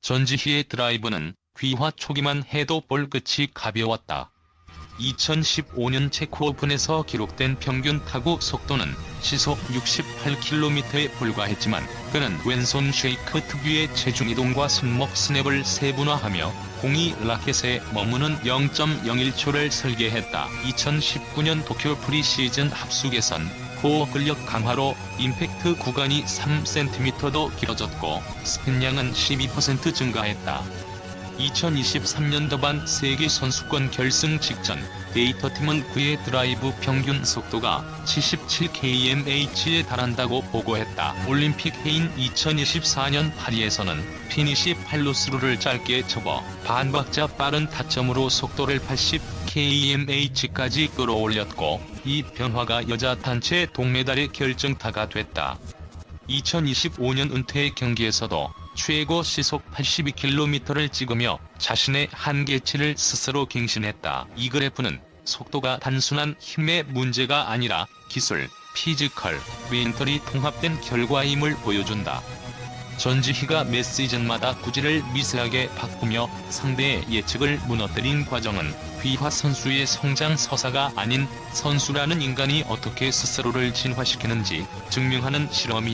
전지희의 드라이브는 귀화 초기만 해도 볼 끝이 가벼웠다. 2015년 체코 오픈에서 기록된 평균 타구 속도는 시속 68km에 불과했지만 그는 왼손 쉐이크 특유의 체중 이동과 손목 스냅을 세분화하며 공이 라켓에 머무는 0.01초를 설계했다. 2019년 도쿄 프리시즌 합숙에선 코어 근력 강화로 임팩트 구간이 3cm도 길어졌고 스핀량은 12% 증가했다. 2023년도 반 세계 선수권 결승 직전 데이터팀은 그의 드라이브 평균 속도가 77kmh에 달한다고 보고했다. 올림픽 해인 2024년 파리에서는 피니시 팔로스루를 짧게 접어 반박자 빠른 타점으로 속도를 80kmh까지 끌어올렸고 이 변화가 여자 단체 동메달의 결정타가 됐다. 2025년 은퇴 경기에서도 최고 시속 82km를 찍으며 자신의 한계치를 스스로 갱신했다. 이 그래프는 속도가 단순한 힘의 문제가 아니라 기술, 피지컬, 멘털이 통합된 결과임을 보여준다. 전지희가 매 시즌마다 구질을 미세하게 바꾸며 상대의 예측을 무너뜨린 과정은 귀화 선수의 성장 서사가 아닌 선수라는 인간이 어떻게 스스로를 진화시키는지 증명하는 실험이